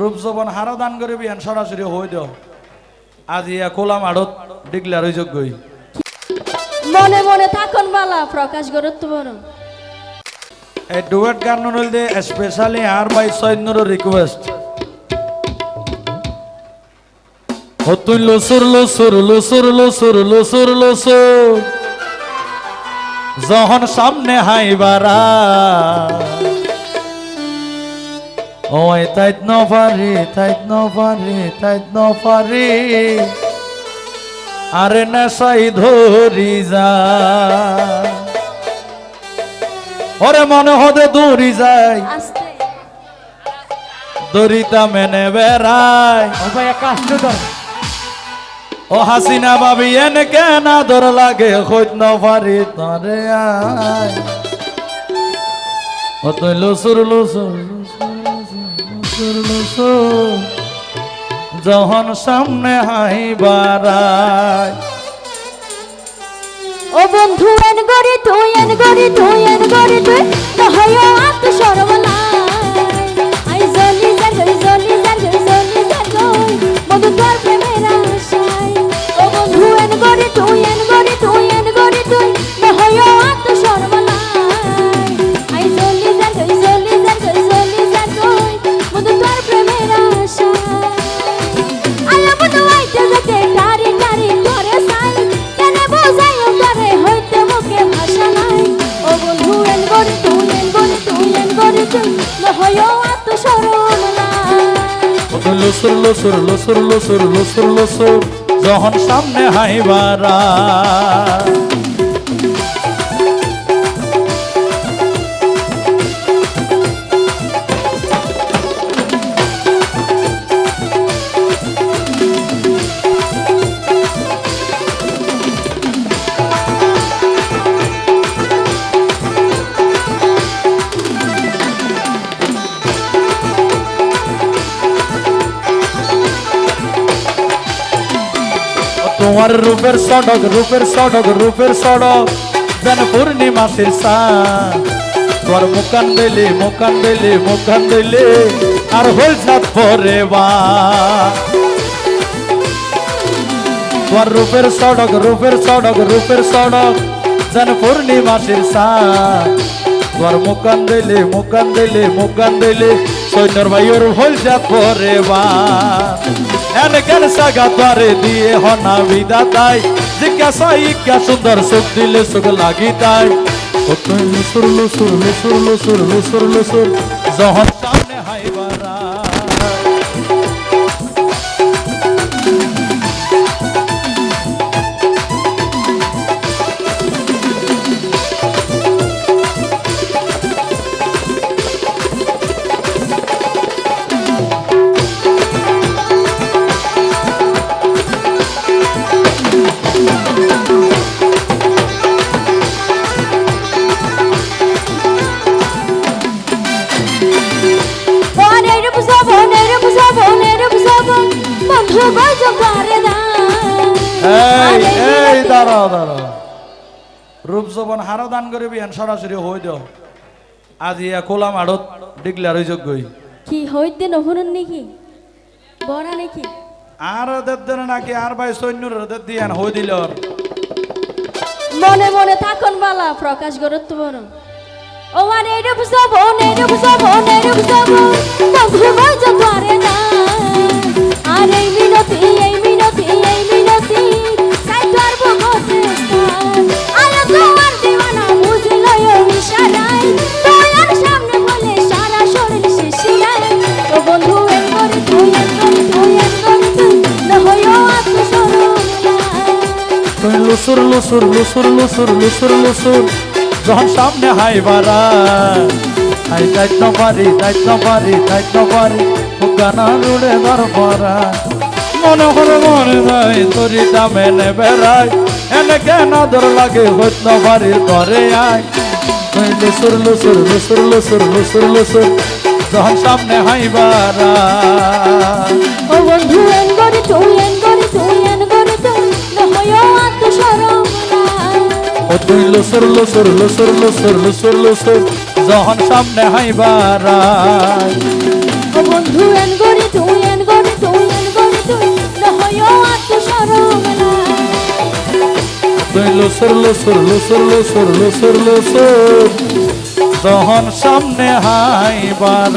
রূপ যবন হারা দান করে বিয়ান সরাসরি হয়ে দাও। আজ ইয়া কোলাম আড়ত ডিগলার ওই যোগ্যই। মনে মনে থাকুন বালা প্রকাশ গুরুত্বপূর্ণ এই ডুয়েট গান হইলে স্পেশালি আর বাই সৈন্যর রিকোয়েস্ট তুই লসুর লসুর লসুর লসুর লসুর লসুর। যখন সামনে হাইবারা ওই তাইত ন পারি তাইত ন তাইত ন পারি আরে নেশাই ধরি যা। ওরে মনে হতে দৌড়ি যায় আস্তে। মেনে বেড়ায় ও হাসিনা বাবি এনে কেন আদর লাগে খোঁজ ন পারি তরে আয়। ও তুই লসুর লসুর। লসুর যখন সামনে হাই বাড়ায় ও বন্ধু, এন গরি তুই, এন গরি তুই, এন গরি তুই তুই নহয়ও আত সরম নাই ও তুই লসুর লসুর লসুর লসুর লসুর লসুর, যখন সামনে হাই তোমার রূপের সড়ক রূপের সড়ক রূপের সড়ক। যেন পূর্ণিমাসের সান তোমার মুকান দিলে মুকান দিলে মুকান দিলে আর হল সাত পরে বা। তোমার রূপের সড়ক রূপের সড়ক রূপের সড়ক। যেন পূর্ণিমাসের সান তোমার মোকান দিলে মোকান দিলে মোকান দিলে। সৈন্যর ভাইয়ের হল যা পরে বা। সাগা দ্বারে দিয়ে হনা বিদাতাই জিজ্ঞাসা, ইজ্ঞা, সুন্দর সুখ দিলে সুখ লাগি তাই। তুই লুসুর লুসুর লুসুর লুসুর লুসুর। যখন এই এই দাঁড়াও দাঁড়াও। রূপ যবন দান করে বিয়ান সরাসরি দাও। আজ ডিগলার যোগ্যই কি হইতে নহনুন নাকি? বড়া নাকি? আর দেন নাকি আর ভাই সৈন্যর দিয়ান হয়ে দিল মনে মনে থাকুন বালা প্রকাশ গুরুত্বপূর্ণ ও মানে এটা বুঝাবো লুসুর লুসুর লুসুর লুসুর লুসুর লুসুর। যখন সামনে হাই বারা হাই দায়িত্ব পারি দায়িত্ব পারি দায়িত্ব পারি গানা জুড়ে ধর পারা মনে করে মনে যায় তোরি মেনে বেড়াই এনে কেন দর লাগে, হইত পারি করে আয়। তুই লুসুর লুসুর লুসুর লুসুর লুসুর লুসুর। যখন সামনে হাই ও বন্ধু লসর লসর লসর লসর লসর লসর। যখন সামনে হাইবার বন্ধু এন গরি তুই এন গরি তুই এন গরি তুই নহয়ো আত শরম তুই লসর লসর লসর লসর লসর লসর। যখন সামনে হাইবার